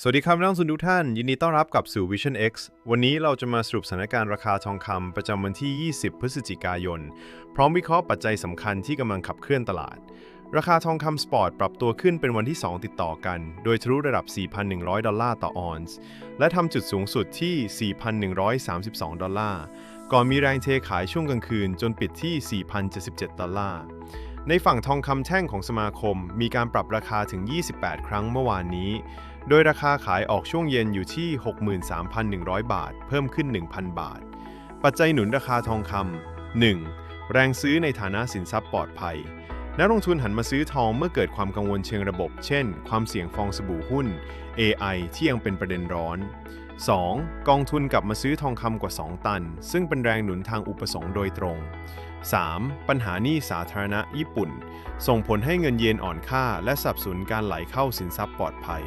สวัสดีครับนักลงทุนทุกท่าน ยินดีต้อนรับกลับสู่ Vision X วันนี้เราจะมาสรุปสถานการณ์ราคาทองคำประจำวันที่ 20 พฤศจิกายน พร้อมวิเคราะห์ปัจจัยสำคัญที่กำลังขับเคลื่อนตลาด ราคาทองคำสปอร์ตปรับตัวขึ้นเป็นวันที่ 2 ติดต่อกัน โดยทะลุระดับ 4,100 ดอลลาร์ต่อออนซ์ และทำจุดสูงสุดที่ 4,132 ดอลลาร์ ก่อนมีแรงเทขายช่วงกลางคืนจนปิดที่ 4,077 ดอลลาร์ในฝั่งทองคำแท่งของสมาคม มีการปรับราคาถึง 28 ครั้งเมื่อวานนี้ โดยราคาขายออกช่วงเย็นอยู่ที่ 63,100 บาท เพิ่มขึ้น 1,000 บาท ปัจจัยหนุนราคาทองคำ 1. แรงซื้อในฐานะสินทรัพย์ปลอดภัย นักลงทุนหันมาซื้อทองเมื่อเกิดความกังวลเชิงระบบ เช่น ความเสี่ยงฟองสบู่หุ้น AI ที่ยังเป็นประเด็นร้อน 2. กองทุนกลับมาซื้อทองคำกว่า 2 ตัน ซึ่งเป็นแรงหนุนทางอุปสงค์โดยตรง 3. ปัญหาหนี้สาธารณะญี่ปุ่น ส่งผลให้เงินเยนอ่อนค่า และสับสนการไหลเข้าสินทรัพย์ปลอดภัย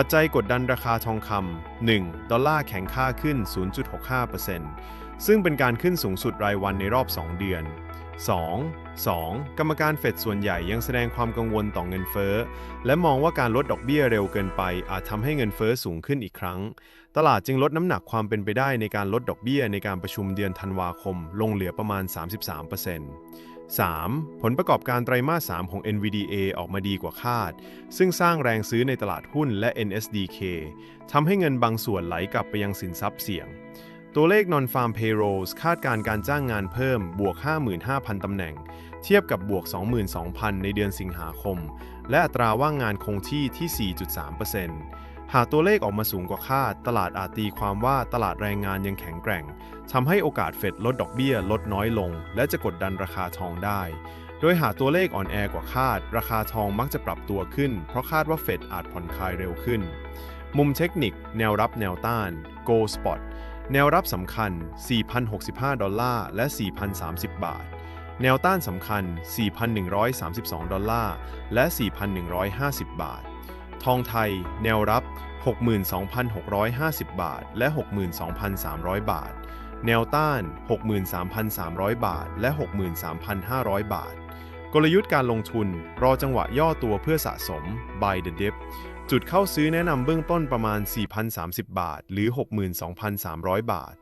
ปัจจัยกดดันราคาทองคำ 1. ดอลลาร์แข็งค่าขึ้น 0.65%ซึ่งเป็นการขึ้นสูงสุดรายวันในรอบ 2 เดือน 2. 2. กรรมการเฟดส่วนใหญ่ยังแสดงความกังวลต่อเงินเฟ้อ และมองว่าการลดดอกเบี้ยเร็วเกินไป อาจทำให้เงินเฟ้อสูงขึ้นอีกครั้ง ตลาดจึงลดน้ำหนักความเป็นไปได้ในการลดดอกเบี้ยในการประชุมเดือนธันวาคม ลงเหลือประมาณ 33% 3. ผลประกอบการไตรมาส 3 ของ NVDA ออกมาดีกว่าคาด ซึ่งสร้างแรงซื้อในตลาดหุ้นและ NSDK ทำให้เงินบางส่วนไหลกลับไปยังสินทรัพย์เสี่ยง ตัวเลข non-farm payrolls คาดการการจ้างงานเพิ่มบวก 55,000 ตำแหน่ง เทียบกับบวก 22,000 ในเดือนสิงหาคม และอัตราว่างงานคงที่ที่ 4.3% หากตัวเลขออกมาสูงกว่าคาด ตลาดอาจตีความว่าตลาดแรงงานยังแข็งแกร่งทำให้โอกาสเฟดลดดอกเบี้ยลดน้อยลง และจะกดดันราคาทองได้ โดยหากตัวเลขอ่อนแอกว่าคาด ราคาทองมักจะปรับตัวขึ้น เพราะคาดว่าเฟดอาจผ่อนคลายเร็วขึ้น มุมเทคนิค แนวรับแนวต้าน Go Spot แนวรับสำคัญ 4,065 ดอลลาร์ และ 4,030 บาท แนวต้านสำคัญ 4,132 ดอลลาร์ และ 4,150 บาท ทองไทย แนวรับ 62,650 บาท และ 62,300 บาท แนวต้าน 63,300 บาท และ 63,500 บาท กลยุทธ์การลงทุน รอจังหวะย่อตัวเพื่อสะสม buy the dip จุดเข้าซื้อแนะนำเบื้องต้นประมาณ 4,030 บาท หรือ 62,300 บาท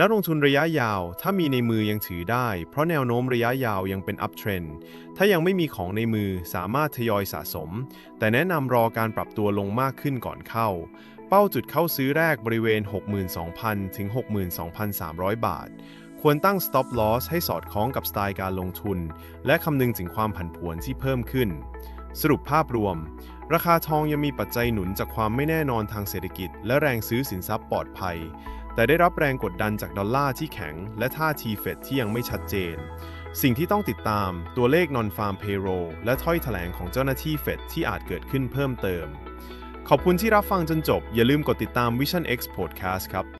นักลงทุนระยะยาวถ้ามีในมือยังถือได้ เพราะแนวโน้มระยะยาวยังเป็น up trend ถ้ายังไม่มีของในมือสามารถทยอยสะสม แต่แนะนำรอการปรับตัวลงมากขึ้นก่อนเข้า เป้าจุดเข้าซื้อแรกบริเวณ 62,000 ถึง 62,300 บาท ควรตั้ง stop loss ให้สอดคล้องกับสไตล์การลงทุน และคำนึงถึงความผันผวนที่เพิ่มขึ้น สรุปภาพรวม ราคาทองยังมีปัจจัยหนุนจากความไม่แน่นอนทางเศรษฐกิจ และแรงซื้อสินทรัพย์ปลอดภัย แต่ได้รับแรงกดดันจากดอลลาร์ที่แข็ง และท่าทีเฟดที่ยังไม่ชัดเจน สิ่งที่ต้องติดตามตัวเลข non-farm payroll และถ้อยแถลงของเจ้าหน้าที่เฟดที่อาจเกิดขึ้นเพิ่มเติม ขอบคุณที่รับฟังจนจบ อย่าลืมกดติดตาม Vision X Podcast ครับ